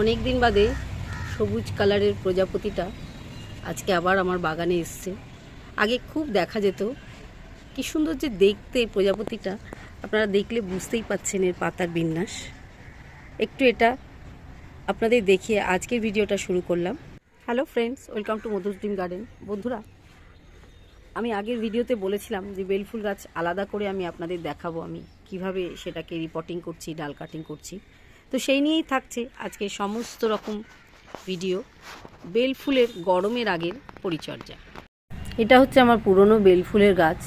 অনেক দিন বাদে সবুজ কালারের প্রজাপতিটা আজকে আবার আমার বাগানে এসছে। আগে খুব দেখা যেত, কি সুন্দর যে দেখতে প্রজাপতিটা। আপনারা দেখলে বুঝতেই পাচ্ছেন এর পাতার বিন্যাস। একটু এটা আপনাদের দেখিয়ে আজকের ভিডিওটা শুরু করলাম। Hello friends welcome to Madhu's dream garden বন্ধুরা, আমি আগের ভিডিওতে বলেছিলাম যে বেলফুল গাছ আলাদা করে আমি আপনাদের দেখাবো আমি। কীভাবে সেটাকে রিপোর্টিং করছি, ডাল কাটিং করছি। তো সেই নিয়েই থাকছে আজকে সমস্ত রকম ভিডিও, বেলফুলের গরমের আগের পরিচর্যা। এটা হচ্ছে আমার পুরনো বেলফুলের গাছ।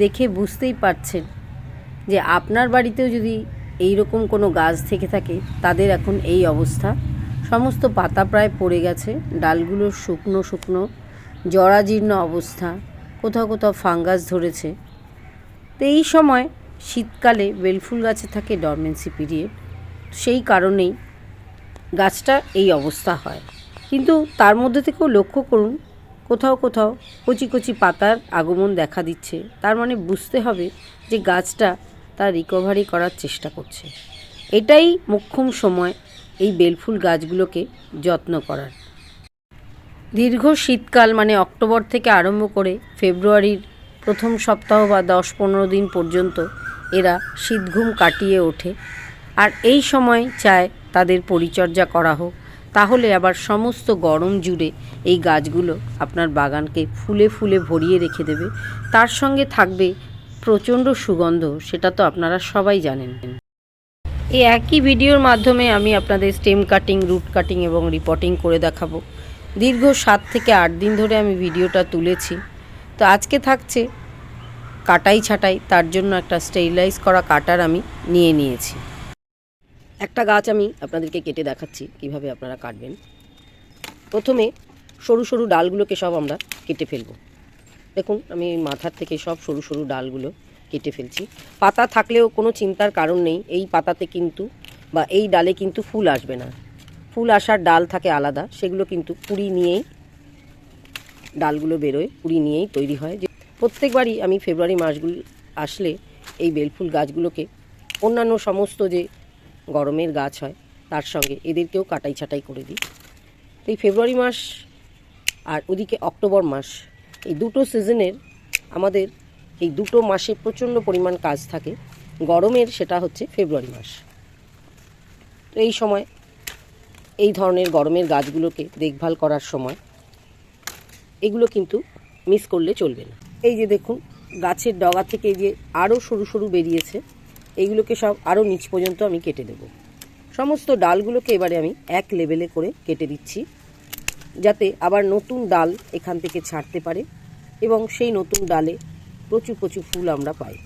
দেখে বুঝতেই পারছেন যে আপনার বাড়িতেও যদি এই রকম কোনো গাছ থেকে থাকে, তাদের এখন এই অবস্থা। সমস্ত পাতা প্রায় পড়ে গেছে, ডালগুলো শুকনো শুকনো, জরাজীর্ণ অবস্থা, কোথাও কোথাও ফাঙ্গাস ধরেছে। তো এই সময় শীতকালে বেলফুল গাছে থাকে ডরমেন্সি পিরিয়ড। সেই কারণেই গাছটা এই অবস্থা হয়। কিন্তু তার মধ্যে থেকেও লক্ষ্য করুন, কোথাও কোথাও কচি কচি পাতার আগমন দেখা দিচ্ছে। তার মানে বুঝতে হবে যে গাছটা তার রিকভারি করার চেষ্টা করছে। এটাই মোক্ষম সময় এই বেলফুল গাছগুলোকে যত্ন করার। দীর্ঘ শীতকাল মানে অক্টোবর থেকে আরম্ভ করে ফেব্রুয়ারির প্রথম সপ্তাহ বা দশ পনেরো দিন পর্যন্ত এরা শীতঘুম কাটিয়ে ওঠে। আর এই সময় চায় তাদের পরিচর্যা করা হোক। তাহলে আবার সমস্ত গরম জুড়ে এই গাছগুলো আপনার বাগানকে ফুলে ফুলে ভরিয়ে রেখে দেবে। তার সঙ্গে থাকবে প্রচণ্ড সুগন্ধ, সেটা তো আপনারা সবাই জানেন। এই একই ভিডিওর মাধ্যমে আমি আপনাদের স্টেম কাটিং, রুট কাটিং এবং রিপোর্টিং করে দেখাবো। দীর্ঘ সাত থেকে আট দিন ধরে আমি ভিডিওটা তুলেছি। তো আজকে থাকছে কাটাই ছাটাই, তার জন্য একটা স্টেরিলাইজ করা কাটার আমি নিয়ে নিয়েছি। একটা গাছ আমি আপনাদেরকে কেটে দেখাচ্ছি, কীভাবে আপনারা কাটবেন। প্রথমে সরু সরু ডালগুলোকে সব আমরা কেটে ফেলব। দেখুন, আমি মাথার থেকে সব সরু সরু ডালগুলো কেটে ফেলছি। পাতা থাকলেও কোনো চিন্তার কারণ নেই, এই পাতাতে কিন্তু বা এই ডালে কিন্তু ফুল আসবে না। ফুল আসার ডাল থাকে আলাদা, সেগুলো কিন্তু কুড়ি নিয়েই ডালগুলো বেরোয় কুড়ি নিয়েই তৈরি হয়। যে প্রত্যেকবারই আমি ফেব্রুয়ারি মাসগুলো আসলে এই বেলফুল গাছগুলোকে অন্যান্য সমস্ত যে গরমের গাছ হয়, তার সঙ্গে এদেরকেও কাটাই ছাটাই করে দিই। এই ফেব্রুয়ারি মাস আর ওদিকে অক্টোবর মাস, এই দুটো সিজনের আমাদের এই দুটো মাসে প্রচণ্ড পরিমাণ কাজ থাকে। গরমের সেটা হচ্ছে ফেব্রুয়ারি মাস। তো এই সময় এই ধরনের গরমের গাছগুলোকে দেখভাল করার সময় এগুলো কিন্তু মিস করলে চলবে না। এই যে দেখুন, গাছের ডগা থেকে যে আরও সরু সরু বেরিয়েছে। এইগুলোকে সব আরও নিচ পর্যন্ত আমি কেটে দেব। সমস্ত ডালগুলোকে এবারে আমি এক লেভেলে করে কেটে দিচ্ছি, যাতে আবার নতুন ডাল এখান থেকে ছাড়তে পারে এবং সেই নতুন ডালে প্রচুর প্রচুর ফুল আমরা পাই।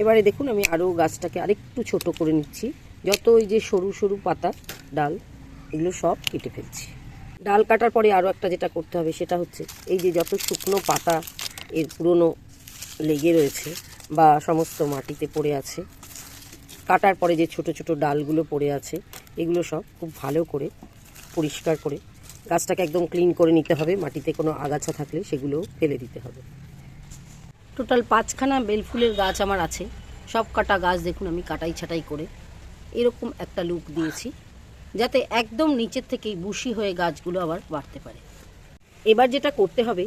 এবারে দেখুন আমি আরও গাছটাকে আরেকটু ছোট করে নিচ্ছি, যত ওই যে সরু সরু পাতা ডাল, এগুলো সব কেটে ফেলছি। ডাল কাটার পরে আরও একটা যেটা করতে হবে সেটা হচ্ছে, এই যে যত শুকনো পাতা এর পুরনো লেগে রয়েছে বা সমস্ত মাটিতে পড়ে আছে। কাটার পরে যে ছোট ছোট ডালগুলো পড়ে আছে, এগুলো সব খুব ভালো করে পরিষ্কার করে গাছটাকে একদম ক্লিন করে নিতে হবে। মাটিতে কোনো আগাছা থাকলে সেগুলো ফেলে দিতে হবে। টোটাল পাঁচখানা বেলফুলের গাছ আমার আছে। সব কাটা গাছ দেখুন আমি কাটাই ছাটাই করে এরকম একটা লুক দিয়েছি, যাতে একদম নিচের থেকেই বুশি হয়ে গাছগুলো আবার বাড়তে পারে। এবার যেটা করতে হবে,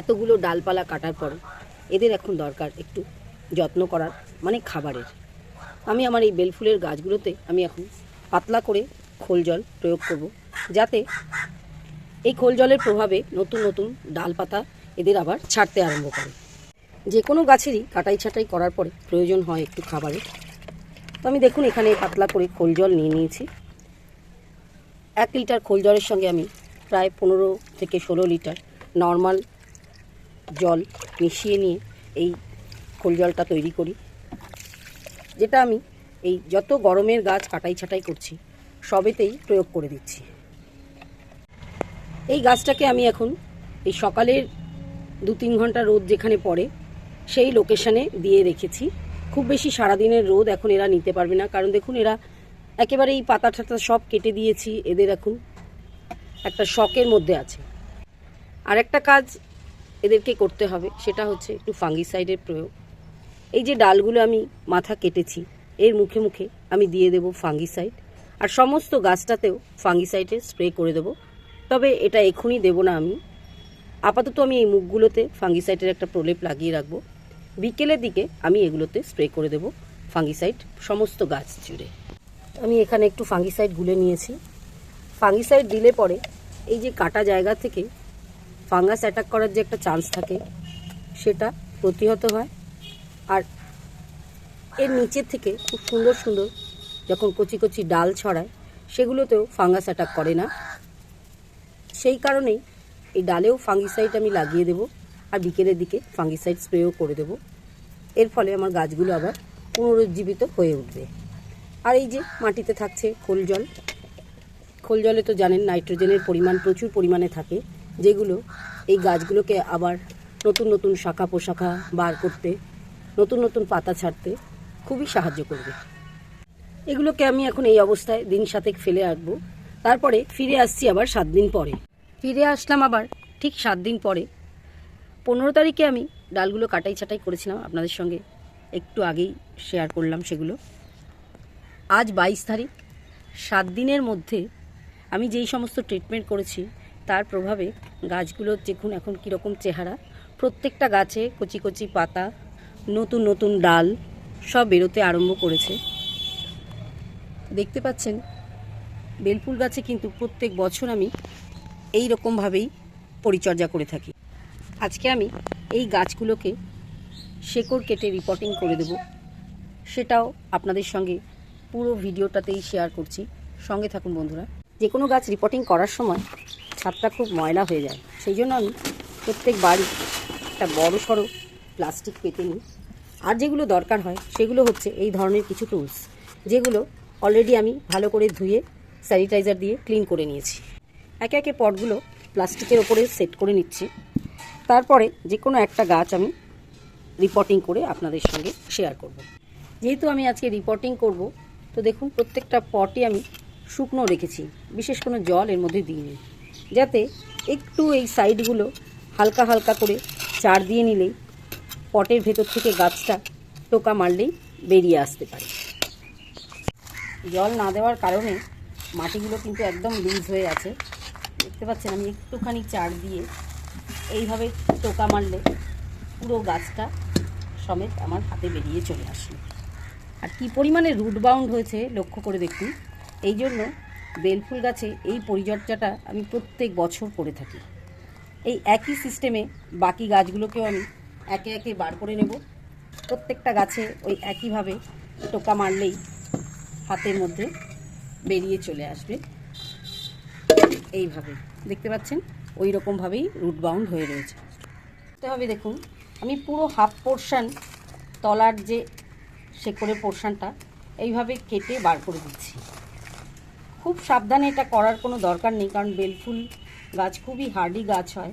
এতগুলো ডালপালা কাটার পরে এদের এখন দরকার একটু যত্ন করার মানে খাবারের। আমি আমার এই বেলফুলের গাছগুলোতে আমি এখন পাতলা করে খোল জল প্রয়োগ করব, যাতে এই খোল জলের প্রভাবে নতুন নতুন ডালপাতা এদের আবার ছাড়তে আরম্ভ করে। যে কোনো গাছেরই কাটাই ছাটাই করার পরে প্রয়োজন হয় একটু খাবারের। তো আমি দেখুন এখানে পাতলা করে খোল জল নিয়ে নিয়েছি। এক লিটার খোল জলের সঙ্গে আমি প্রায় পনেরো থেকে ষোলো লিটার নর্মাল জল মিশিয়ে নিয়ে এই খোল জলটা তৈরি করি। যেটা আমি এই যত গরমের গাছ কাটাই ছাটাই করছি, সবেতেই প্রয়োগ করে দিচ্ছি। এই গাছটাকে আমি এখন এই সকালের দু তিন ঘণ্টা রোদ যেখানে পড়ে, সেই লোকেশানে দিয়ে রেখেছি। খুব বেশি সারাদিনের রোদ এখন এরা নিতে পারবে না, কারণ দেখুন এরা একেবারে এই পাতা টাতা সব কেটে দিয়েছি, এদের এখন একটা শখের মধ্যে আছে। আর একটা কাজ এদেরকে করতে হবে, সেটা হচ্ছে একটু ফাঙ্গিসাইডের প্রয়োগ। এই যে ডালগুলো আমি মাথা কেটেছি, এর মুখে মুখে আমি দিয়ে দেব ফাঙ্গিসাইড আর সমস্ত গাছটাতেও ফাঙ্গিসাইডের স্প্রে করে দেবো। তবে এটা এখনই দেবো না আমি। আপাতত আমি এই মুখগুলোতে ফাঙ্গিসাইডের একটা প্রলেপ লাগিয়ে রাখব। বিকেলের দিকে আমি এগুলোতে স্প্রে করে দেবো ফাঙ্গিসাইড সমস্ত গাছ জুড়ে। আমি এখানে একটু ফাঙ্গিসাইড গুলে নিয়েছি। ফাঙ্গিসাইড দিলে পরে এই যে কাটা জায়গা থেকে ফাঙ্গাস অ্যাটাক করার যে একটা চান্স থাকে, সেটা প্রতিহত হয়। আর এর নিচের থেকে খুব সুন্দর সুন্দর যখন কচি কচি ডাল ছড়ায়, সেগুলোতেও ফাঙ্গাস অ্যাটাক করে না। সেই কারণেই এই ডালেও ফাঙ্গিসাইড আমি লাগিয়ে দেবো আর বিকেলের দিকে ফাঙ্গিসাইড স্প্রেও করে দেবো। এর ফলে আমার গাছগুলো আবার পুনরুজ্জীবিত হয়ে উঠবে। আর এই যে মাটিতে থাকছে খোল জল, খোল জলে তো জানেন নাইট্রোজেনের পরিমাণ প্রচুর পরিমাণে থাকে। যেগুলো এই গাছগুলোকে আবার নতুন নতুন শাখা পোশাখা বার করতে, নতুন নতুন পাতা ছাড়তে খুবই সাহায্য করবে। এগুলোকে আমি এখন এই অবস্থায় দিন সাতেক ফেলে রাখব তারপরে ফিরে আসছি আবার সাত দিন পরে। ফিরে আসলাম আবার ঠিক সাত দিন পরে। পনেরো তারিখে আমি ডালগুলো কাটাই ছাটাই করেছিলাম আপনাদের সঙ্গে। একটু আগেই শেয়ার করলাম সেগুলো। আজ বাইশ তারিখ। সাত দিনের মধ্যে আমি যেই সমস্ত ট্রিটমেন্ট করেছি তার প্রভাবে গাছগুলোর দেখুন এখন কীরকম চেহারা। প্রত্যেকটা গাছে কচি কচি পাতা, নতুন নতুন ডাল সব বেরোতে আরম্ভ করেছে। দেখতে পাচ্ছেন, বেলফুল গাছে কিন্তু প্রত্যেক বছর আমি এই রকমভাবেই পরিচর্যা করে থাকি। আজকে আমি এই গাছগুলোকে শেকড় কেটে রিপোর্টিং করে দেব। সেটাও আপনাদের সঙ্গে পুরো ভিডিওটাতেই শেয়ার করছি। সঙ্গে থাকুন বন্ধুরা। যে কোনো গাছ রিপোর্টিং করার সময় ছাদটা খুব ময়লা হয়ে যায়। সেই জন্য আমি প্রত্যেক বাড়ি একটা বড় সড়ো প্লাস্টিক পেতে নিই। আর যেগুলো দরকার হয়, সেগুলো হচ্ছে এই ধরনের কিছু টুলস যেগুলো অলরেডি আমি ভালো করে ধুয়ে স্যানিটাইজার দিয়ে ক্লিন করে নিয়েছি। একে একে পটগুলো প্লাস্টিকের ওপরে সেট করে নিচ্ছি। তারপরে যে কোনো একটা গাছ আমি রিপোর্টিং করে আপনাদের সঙ্গে শেয়ার করব। যেহেতু আমি আজকে রিপোর্টিং করব, তো দেখুন প্রত্যেকটা পটে আমি শুকনো রেখেছি, বিশেষ কোনো জল এর মধ্যে দিইনি। যাতে একটু এই সাইডগুলো হালকা হালকা করে চার দিয়ে নিলেই পটের ভেতর থেকে গাছটা টোকা মারলেই বেরিয়ে আসতে পারে। জল না দেওয়ার কারণে মাটিগুলো কিন্তু একদম লুজ হয়ে আছে। দেখতে পাচ্ছেন আমি একটুখানি চার দিয়ে এইভাবে টোকা মারলে পুরো গাছটা সমেত আমার হাতে বেরিয়ে চলে আসলো। আর কি পরিমাণে রুট বাউন্ড হয়েছে লক্ষ্য করে দেখুন। এই জন্য বেলফুল গাছে এই পরিচর্যাটা আমি প্রত্যেক বছর করে থাকি। এই একই সিস্টেমে বাকি গাছগুলোকেও আমি একে একে বার করে নেব। প্রত্যেকটা গাছে ওই একইভাবে টোকা মারলেই হাতের মধ্যে বেরিয়ে চলে আসবে। এইভাবে, দেখতে পাচ্ছেন? ওই রকমভাবেই রুট বাউন্ড হয়ে রয়েছে। দেখতে হবে, দেখুন, আমি পুরো হাফ পোর্শান তলার যে শেকড়ের পোর্শানটা এইভাবে কেটে বার করে দিচ্ছি। খুব সাবধানে এটা করার কোনো দরকার নেই, কারণ বেলফুল গাছ খুবই হার্ডি গাছ হয়।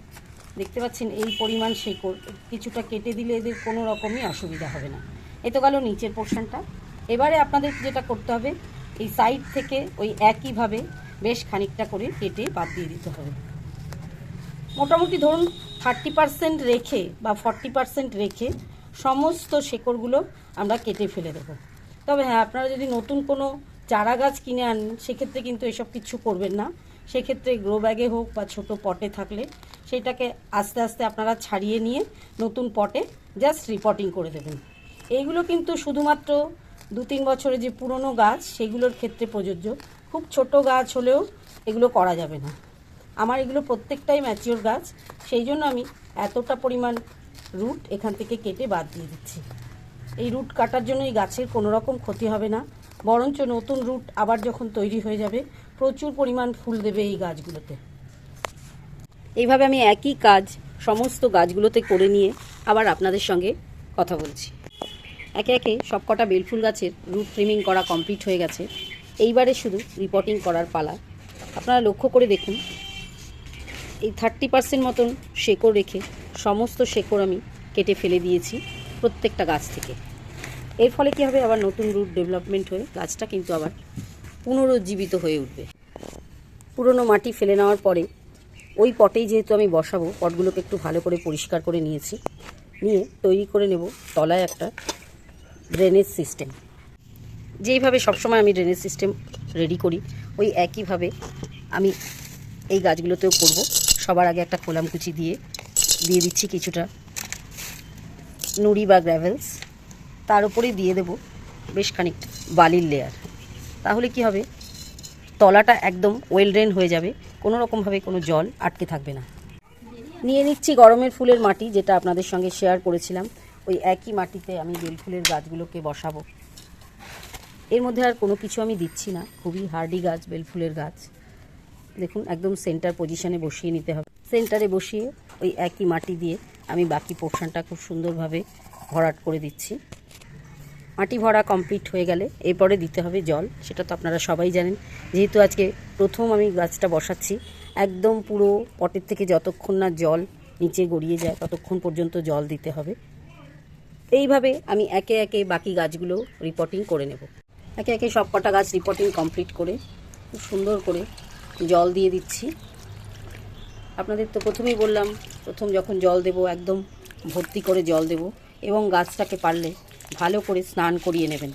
দেখতে পাচ্ছেন এই পরিমাণ শেকড়, কিছুটা কেটে দিলে এদের কোনো রকমই অসুবিধা হবে না। এ তো গেল নিচের পোর্শনটা। এবারে আপনাদের যেটা করতে হবে, এই সাইড থেকে ওই একইভাবে বেশ খানিকটা করে কেটে বাদ দিয়ে দিতে হবে। মোটামুটি ধরুন থার্টি পার্সেন্ট রেখে বা ফর্টি পার্সেন্ট রেখে সমস্ত শেকড়গুলো আমরা কেটে ফেলে দেবো। তবে হ্যাঁ আপনারা যদি নতুন কোনো চারা গাছ কিনে আনেন সেক্ষেত্রে কিন্তু এসব কিছু করবেন না। সেক্ষেত্রে গ্রো ব্যাগে হোক বা ছোট পটে থাকলে সেটাকে আস্তে আস্তে আপনারা ছাড়িয়ে নিয়ে নতুন পটে জাস্ট রিপোর্টিং করে দেবেন। এইগুলো কিন্তু শুধুমাত্র দু তিন বছরে যে পুরনো গাছ, সেগুলোর ক্ষেত্রে প্রযোজ্য। খুব ছোট গাছ হলেও এগুলো করা যাবে না। আমার এগুলো প্রত্যেকটাই ম্যাচিওর গাছ, সেই জন্য আমি এতটা পরিমাণ রুট এখান থেকে কেটে বাদ দিয়ে দিচ্ছি। এই রুট কাটার জন্য এই গাছের কোনো রকম ক্ষতি হবে না। বরঞ্চ নতুন রুট আবার যখন তৈরি হয়ে যাবে, প্রচুর পরিমাণ ফুল দেবে এই গাছগুলোতে। এইভাবে আমি একই কাজ সমস্ত গাছগুলোতে করে নিয়ে আবার আপনাদের সঙ্গে কথা বলছি। একে একে সবকটা বেলফুল গাছের রুট ট্রিমিং করা কমপ্লিট হয়ে গেছে। এইবারে শুধু রিপোর্টিং করার পালা। আপনারা লক্ষ্য করে দেখুন, এই থার্টি পার্সেন্ট মতন শেকড় রেখে সমস্ত শেকড় আমি কেটে ফেলে দিয়েছি প্রত্যেকটা গাছ থেকে। এর ফলে কী হবে? আবার নতুন রুট ডেভেলপমেন্ট হয়ে গাছটা কিন্তু আবার পুনরুজ্জীবিত হয়ে উঠবে। পুরনো মাটি ফেলে নেওয়ার পরে ওই পটেই যেহেতু আমি বসাবো, পটগুলোকে একটু ভালো করে পরিষ্কার করে নিয়েছি। নিয়ে তৈরি করে নেব তলায় একটা ড্রেনেজ সিস্টেম যেইভাবে সবসময় আমি ড্রেনেজ সিস্টেম রেডি করি, ওই একইভাবে আমি এই গাছগুলোতেও করব। সবার আগে একটা কোলামকুচি দিয়ে দিয়ে দিচ্ছি কিছুটা নুড়ি বা গ্র্যাভেলস তার উপরে দিয়ে দেব বেশ খানিকটা বালির লেয়ার তাহলে কি হবে? তলাটা একদম ওয়েল ড্রেন হয়ে যাবে, কোনো রকমভাবে কোনো জল আটকে থাকবে না। নিয়ে নিচ্ছি গরমের ফুলের মাটি, যেটা আপনাদের সঙ্গে শেয়ার করেছিলাম। ওই একই মাটিতে আমি বেল ফুলের গাছগুলোকে বসাবো। এর মধ্যে আর কোনো কিছু আমি দিচ্ছি না, খুবই হার্ডি গাছ, বেল ফুলের গাছ। দেখুন, একদম সেন্টার পজিশনে বসিয়ে নিতে হবে। সেন্টারে বসিয়ে ওই একই মাটি দিয়ে আমি বাকি পোর্শনটা খুব সুন্দরভাবে ভরাট করে দিচ্ছি। মাটি ভরা কমপ্লিট হয়ে গেলে এরপরে দিতে হবে জল, সেটা তো আপনারা সবাই জানেন। যেহেতু আজকে প্রথম আমি গাছটা বসাচ্ছি, একদম পুরো পটের থেকে যতক্ষণ না জল নিচে গড়িয়ে যায়, ততক্ষণ পর্যন্ত জল দিতে হবে। এইভাবে আমি একে একে বাকি গাছগুলো রিপোর্টিং করে নেব। একে একে সব কটা গাছ রিপোর্টিং কমপ্লিট করে, খুব সুন্দর করে জল দিয়ে দিচ্ছি। আপনাদের তো প্রথমেই বললাম, প্রথম যখন জল দেব, একদম ভর্তি করে জল দেব, এবং গাছটাকে পারলে ভালো করে স্নান করিয়ে নেবেন।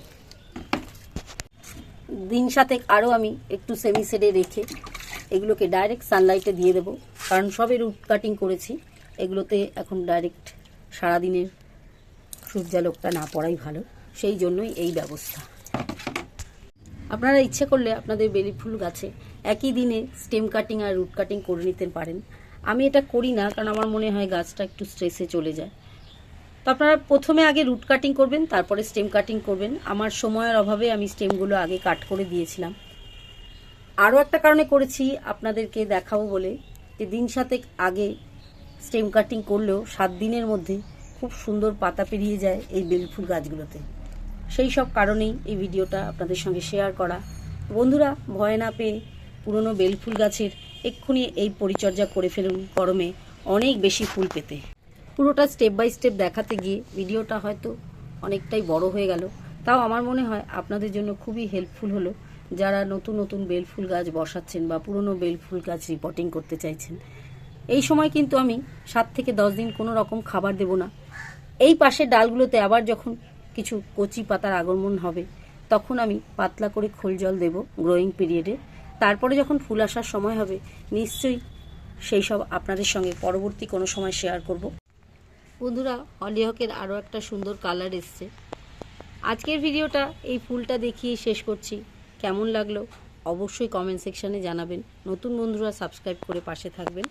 দিন সাতেক আরও আমি একটু সেমি সেডে রেখে এগুলোকে ডাইরেক্ট সানলাইটে দিয়ে দেবো, কারণ সবে রুট কাটিং করেছি, এগুলোতে এখন ডাইরেক্ট সারাদিনের সূর্যালোকটা না পড়াই ভালো, সেই জন্যই এই ব্যবস্থা। আপনারা ইচ্ছে করলে আপনাদের বেলি ফুল গাছে একই দিনে স্টেম কাটিং আর রুট কাটিং করে নিতে পারেন। আমি এটা করি না, কারণ আমার মনে হয় গাছটা একটু স্ট্রেসে চলে যায়। তো আপনারা প্রথমে আগে রুট কাটিং করবেন, তারপরে স্টেম কাটিং করবেন। আমার সময়ের অভাবে আমি স্টেমগুলো আগে কাট করে দিয়েছিলাম। আরও একটা কারণে করেছি, আপনাদেরকে দেখাবো বলে, যে দিন সাতেক আগে স্টেম কাটিং করলেও সাত দিনের মধ্যে খুব সুন্দর পাতা পেরিয়ে যায় এই বেলফুল গাছগুলোতে। সেই সব কারণেই এই ভিডিওটা আপনাদের সঙ্গে শেয়ার করা। বন্ধুরা, ভয় না পেয়ে পুরনো বেলফুল গাছের এক্ষুনি এই পরিচর্যা করে ফেলুন, গরমে অনেক বেশি ফুল পেতে। পুরোটা স্টেপ বাই স্টেপ দেখাতে গিয়ে ভিডিওটা হয়তো অনেকটাই বড় হয়ে গেল। তাও আমার মনে হয় আপনাদের জন্য খুবই হেল্পফুল হলো যারা নতুন নতুন বেলফুল গাছ বসাচ্ছেন বা পুরনো বেলফুল গাছ রিপোর্টিং করতে চাইছেন। এই সময় কিন্তু আমি সাত থেকে দশ দিন কোনো রকম খাবার দেব না। এই পাশের ডালগুলোতে আবার যখন কিছু কচি পাতার আগমন হবে, তখন আমি পাতলা করে খোল জল দেব গ্রোয়িং পিরিয়ডে তারপরে যখন ফুল আসার সময় হবে, নিশ্চয়ই সেই সব আপনাদের সঙ্গে পরবর্তী কোনো সময় শেয়ার করব। বন্ধুরা অলিহকের আরও একটা সুন্দর কালার এসছে। আজকের ভিডিওটা এই ফুলটা দেখিয়ে শেষ করছি। কেমন লাগল? অবশ্যই কমেন্ট সেকশানে জানাবেন। নতুন বন্ধুরা সাবস্ক্রাইব করে পাশে থাকবেন।